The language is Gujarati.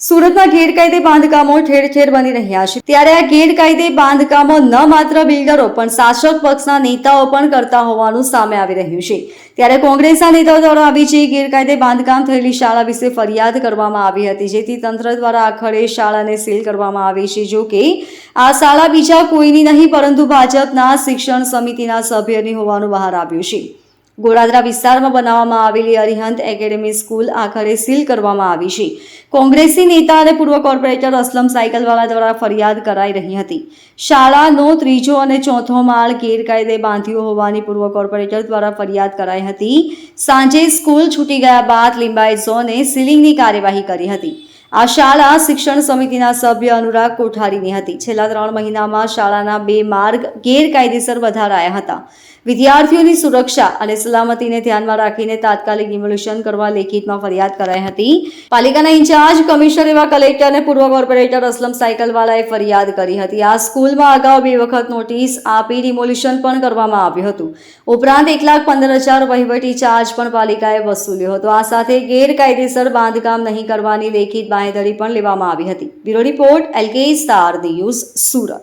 સુરતમાં ગેરકાયદે બાંધકામો ઠેર ઠેર બની રહ્યા છે. ત્યારે આ ગેરકાયદે બાંધકામો ન માત્ર બિલ્ડરો, પણ શાસક પક્ષના નેતાઓ પણ કરતા હોવાનું સામે આવી રહ્યું છે. ત્યારે કોંગ્રેસના નેતાઓ દ્વારા આવી જે ગેરકાયદે બાંધકામ થયેલી શાળા વિશે ફરિયાદ કરવામાં આવી હતી, જેથી તંત્ર દ્વારા આખરે શાળાને સીલ કરવામાં આવી છે. જો કે, આ શાળા બીજા કોઈની નહીં, પરંતુ ભાજપના શિક્ષણ સમિતિના સભ્યની હોવાનું બહાર આવ્યું છે. ગોળાદરા વિસ્તારમાં બનાવવામાં આવેલી અરિહંત એકેડેમી સ્કૂલ આખરે સીલ કરવામાં આવી છે. કોંગ્રેસી નેતા અને પૂર્વ કોર્પોરેટર અસલમ સાયકલવાળા દ્વારા ફરિયાદ કરાઈ રહી હતી. શાળાનો ત્રીજો અને ચોથો માળ ગેરકાયદે બાંધ્યો હોવાની પૂર્વ કોર્પોરેટર દ્વારા ફરિયાદ કરાઈ હતી. સાંજે સ્કૂલ છૂટી ગયા બાદ લિંબાયત ઝોને સીલિંગની કાર્યવાહી કરી હતી. આ શાળા શિક્ષણ સમિતિના સભ્ય અનુરાગ કોઠારીની હતી. છેલ્લા ત્રણ મહિનામાં શાળાના બે માર્ગ ગેરકાયદેસર વધારાયા હતા. વિદ્યાર્થીઓની સુરક્ષા અને સલામતીને ધ્યાનમાં રાખીને તાત્કાલિક ડિમોલિશન કરવા લેખિતમાં ફરિયાદ કરાઈ હતી. પાલિકાના ઇન્ચાર્જ, કમિશનર એવા કલેક્ટર અને પૂર્વ કોર્પોરેટર અસલમ સાયકલવાલાએ ફરિયાદ કરી હતી. આ સ્કૂલમાં અગાઉ બે વખત નોટિસ આપી ડિમોલિશન પણ કરવામાં આવ્યું હતું. ઉપરાંત એક લાખ પંદર હજાર વહીવટી ચાર્જ પણ પાલિકાએ વસૂલ્યો હતો. આ સાથે ગેરકાયદેસર બાંધકામ નહીં કરવાની લેખિત બાંહેધરી પણ લેવામાં આવી હતી. Bureau report, LK star news, Surat.